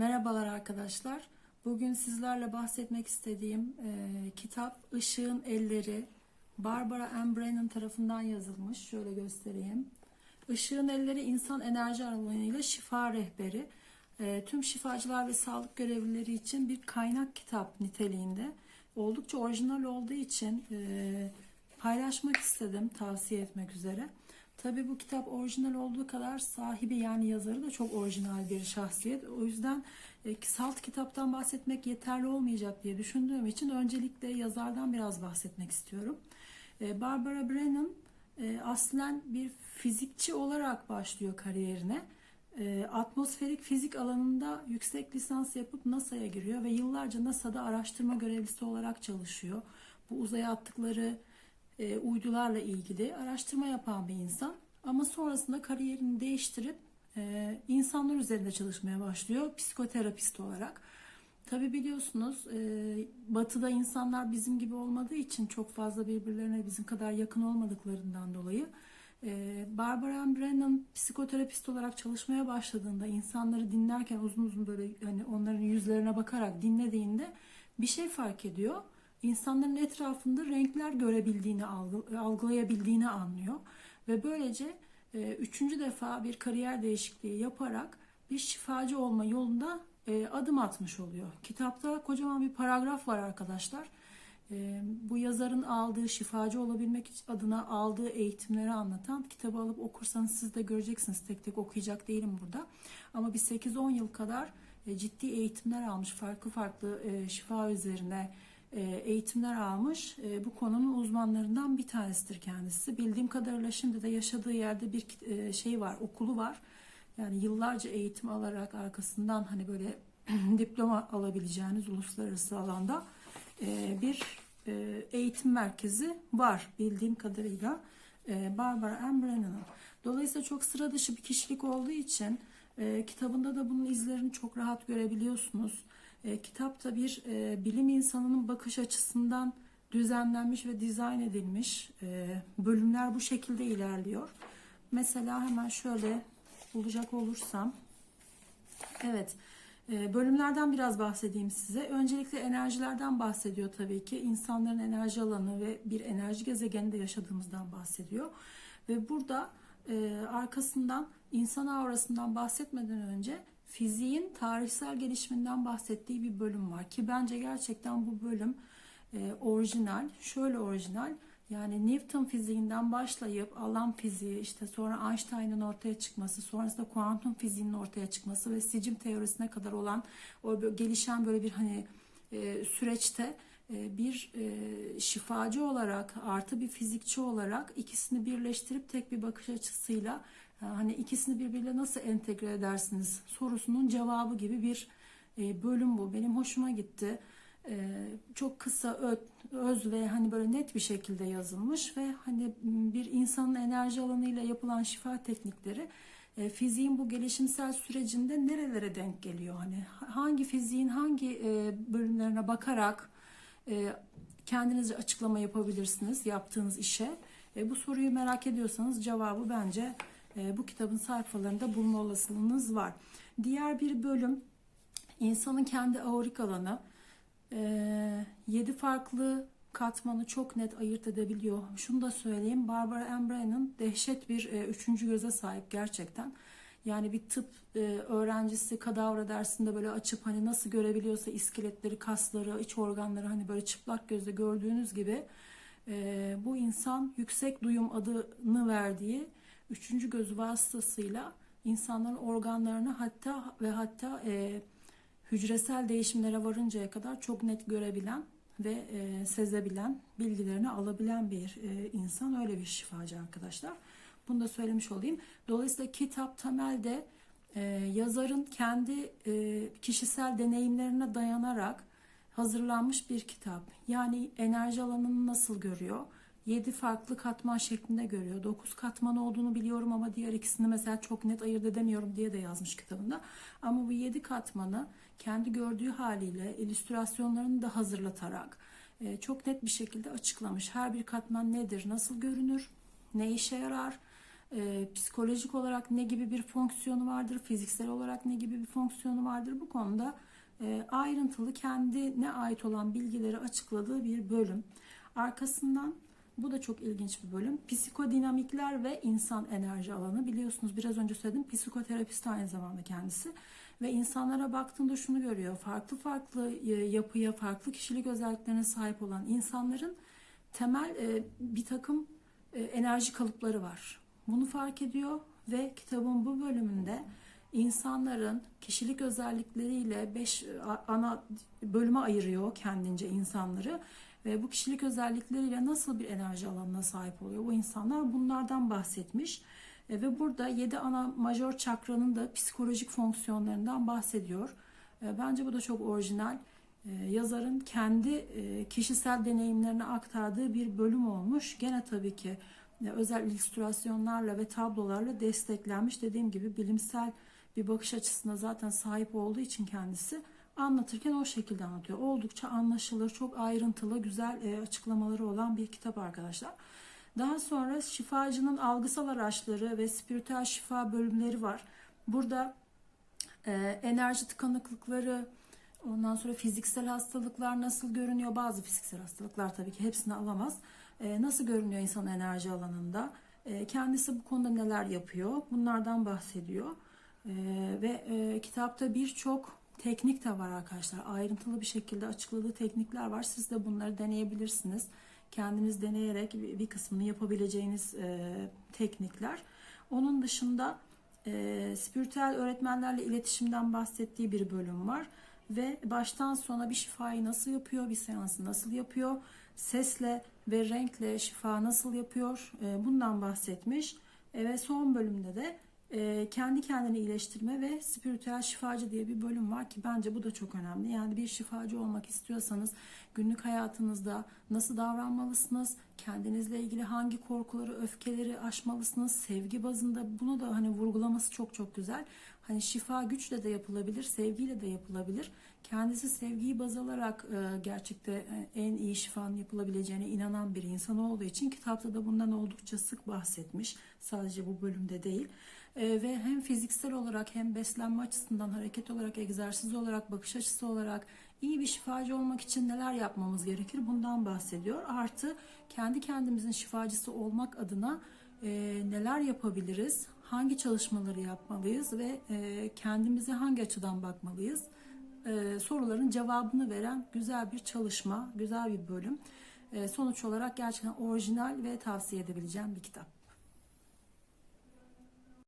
Merhabalar arkadaşlar. Bugün sizlerle bahsetmek istediğim e, kitap Işığın Elleri Barbara Ann Brennan tarafından yazılmış. Şöyle göstereyim. Işığın Elleri insan enerji alanıyla şifa rehberi. E, tüm şifacılar ve sağlık görevlileri için bir kaynak kitap niteliğinde. Oldukça orijinal olduğu için e, paylaşmak istedim tavsiye etmek üzere. Tabii bu kitap orijinal olduğu kadar sahibi yani yazarı da çok orijinal bir şahsiyet. O yüzden e, salt kitaptan bahsetmek yeterli olmayacak diye düşündüğüm için öncelikle yazardan biraz bahsetmek istiyorum. E, Barbara Brennan e, aslen bir fizikçi olarak başlıyor kariyerine. Atmosferik fizik alanında yüksek lisans yapıp NASA'ya giriyor ve yıllarca NASA'da araştırma görevlisi olarak çalışıyor. Bu uzaya attıkları e, uydularla ilgili araştırma yapan bir insan. Ama sonrasında kariyerini değiştirip e, insanlar üzerinde çalışmaya başlıyor psikoterapist olarak. Tabi biliyorsunuz e, batıda insanlar bizim gibi olmadığı için çok fazla birbirlerine bizim kadar yakın olmadıklarından dolayı e, Barbara Brennan psikoterapist olarak çalışmaya başladığında insanları dinlerken uzun uzun böyle hani onların yüzlerine bakarak dinlediğinde bir şey fark ediyor insanların etrafında renkler görebildiğini, algılayabildiğini anlıyor. Ve böylece e, üçüncü defa bir kariyer değişikliği yaparak bir şifacı olma yolunda e, adım atmış oluyor. Kitapta kocaman bir paragraf var arkadaşlar. E, bu yazarın aldığı şifacı olabilmek adına aldığı eğitimleri anlatan kitabı alıp okursanız siz de göreceksiniz. Tek tek okuyacak değilim burada. Ama bir 8-10 yıl kadar ciddi eğitimler almış. Farklı farklı şifa üzerine eğitimler almış. E, bu konunun uzmanlarından bir tanesidir kendisi. Bildiğim kadarıyla şimdi de yaşadığı yerde bir e, şey var, okulu var. Yani yıllarca eğitim alarak arkasından hani böyle diploma alabileceğiniz uluslararası alanda bir eğitim merkezi var bildiğim kadarıyla Barbara Ann Brennan'ın. Dolayısıyla çok sıra dışı bir kişilik olduğu için kitabında da bunun izlerini çok rahat görebiliyorsunuz. E, kitap bir e, bilim insanının bakış açısından düzenlenmiş ve dizayn edilmiş. E, bölümler bu şekilde ilerliyor. Mesela hemen şöyle bulacak olursam. Evet. E, bölümlerden biraz bahsedeyim size. Öncelikle enerjilerden bahsediyor tabii ki. İnsanların enerji alanı ve bir enerji gezegeninde yaşadığımızdan bahsediyor. Ve burada e, arkasından insan aurasından bahsetmeden önce fiziğin tarihsel gelişiminden bahsettiği bir bölüm var ki bence gerçekten bu bölüm e, orijinal. Şöyle orijinal. Yani Newton fiziğinden başlayıp alan fiziği, işte sonra Einstein'ın ortaya çıkması, sonrasında kuantum fiziğinin ortaya çıkması ve sicim teorisine kadar olan o gelişen böyle bir hani e, süreçte bir e, şifacı olarak artı bir fizikçi olarak ikisini birleştirip tek bir bakış açısıyla hani ikisini birbiriyle nasıl entegre edersiniz sorusunun cevabı gibi bir e, bölüm bu. Benim hoşuma gitti. E, çok kısa, öz ve hani böyle net bir şekilde yazılmış ve hani bir insanın enerji alanıyla yapılan şifa teknikleri e, fiziğin bu gelişimsel sürecinde nerelere denk geliyor? Hani hangi fiziğin hangi bölümlerine bakarak kendinize açıklama yapabilirsiniz yaptığınız işe? Bu soruyu merak ediyorsanız cevabı bence e, bu kitabın sayfalarında bulma olasılığınız var. Diğer bir bölüm insanın kendi aorik alanı. E, 7 farklı katmanı çok net ayırt edebiliyor. Şunu da söyleyeyim. Barbara Brennan'ın dehşet bir e, üçüncü göze sahip gerçekten. Yani bir tıp e, öğrencisi kadavra dersinde böyle açıp hani nasıl görebiliyorsa iskeletleri, kasları, iç organları hani böyle çıplak gözle gördüğünüz gibi e, bu insan yüksek duyum adını verdiği üçüncü göz vasıtasıyla insanların organlarını hatta ve hatta e, hücresel değişimlere varıncaya kadar çok net görebilen ve e, sezebilen, bilgilerini alabilen bir e, insan. Öyle bir şifacı arkadaşlar. Bunu da söylemiş olayım. Dolayısıyla kitap temelde e, yazarın kendi e, kişisel deneyimlerine dayanarak hazırlanmış bir kitap. Yani enerji alanını nasıl görüyor? 7 farklı katman şeklinde görüyor. 9 katman olduğunu biliyorum ama diğer ikisini mesela çok net ayırt edemiyorum diye de yazmış kitabında. Ama bu 7 katmanı kendi gördüğü haliyle illüstrasyonlarını da hazırlatarak e, çok net bir şekilde açıklamış. Her bir katman nedir, nasıl görünür, ne işe yarar, e, psikolojik olarak ne gibi bir fonksiyonu vardır, fiziksel olarak ne gibi bir fonksiyonu vardır bu konuda e, ayrıntılı kendine ait olan bilgileri açıkladığı bir bölüm. Arkasından bu da çok ilginç bir bölüm. Psikodinamikler ve insan enerji alanı. Biliyorsunuz biraz önce söyledim psikoterapist aynı zamanda kendisi. Ve insanlara baktığında şunu görüyor. Farklı farklı e, yapıya, farklı kişilik özelliklerine sahip olan insanların temel e, bir takım e, enerji kalıpları var. Bunu fark ediyor ve kitabın bu bölümünde insanların kişilik özellikleriyle beş ana bölüme ayırıyor kendince insanları ve bu kişilik özellikleriyle nasıl bir enerji alanına sahip oluyor bu insanlar bunlardan bahsetmiş E, ve burada 7 ana majör çakranın da psikolojik fonksiyonlarından bahsediyor. E, Bence bu da çok orijinal. E, Yazarın kendi kişisel deneyimlerini aktardığı bir bölüm olmuş. Gene tabii ki özel illüstrasyonlarla ve tablolarla desteklenmiş. Dediğim gibi bilimsel bir bakış açısına zaten sahip olduğu için kendisi anlatırken o şekilde anlatıyor. Oldukça anlaşılır, çok ayrıntılı, güzel e, açıklamaları olan bir kitap arkadaşlar. Daha sonra şifacının algısal araçları ve spiritüel şifa bölümleri var. Burada e, enerji tıkanıklıkları, ondan sonra fiziksel hastalıklar nasıl görünüyor? Bazı fiziksel hastalıklar tabii ki hepsini alamaz. E, nasıl görünüyor insan enerji alanında? E, kendisi bu konuda neler yapıyor? Bunlardan bahsediyor. E, ve e, kitapta birçok teknik de var arkadaşlar. Ayrıntılı bir şekilde açıkladığı teknikler var. Siz de bunları deneyebilirsiniz. Kendiniz deneyerek bir bir kısmını yapabileceğiniz e, teknikler. Onun dışında e, spiritüel öğretmenlerle iletişimden bahsettiği bir bölüm var. Ve baştan sona bir şifayı nasıl yapıyor, bir seansı nasıl yapıyor, sesle ve renkle şifa nasıl yapıyor e, bundan bahsetmiş. E, ve son bölümde de e, kendi kendini iyileştirme ve spiritüel şifacı diye bir bölüm var ki bence bu da çok önemli. Yani bir şifacı olmak istiyorsanız günlük hayatınızda nasıl davranmalısınız? Kendinizle ilgili hangi korkuları, öfkeleri aşmalısınız? Sevgi bazında bunu da hani vurgulaması çok çok güzel. Hani şifa güçle de yapılabilir, sevgiyle de yapılabilir. Kendisi sevgiyi baz alarak e, gerçekte e, en iyi şifanın yapılabileceğine inanan bir insan olduğu için kitapta da bundan oldukça sık bahsetmiş. Sadece bu bölümde değil. E, ve hem fiziksel olarak hem beslenme açısından, hareket olarak, egzersiz olarak, bakış açısı olarak iyi bir şifacı olmak için neler yapmamız gerekir bundan bahsediyor. Artı kendi kendimizin şifacısı olmak adına e, neler yapabiliriz, hangi çalışmaları yapmalıyız ve e, kendimize hangi açıdan bakmalıyız e, soruların cevabını veren güzel bir çalışma, güzel bir bölüm. E, sonuç olarak gerçekten orijinal ve tavsiye edebileceğim bir kitap.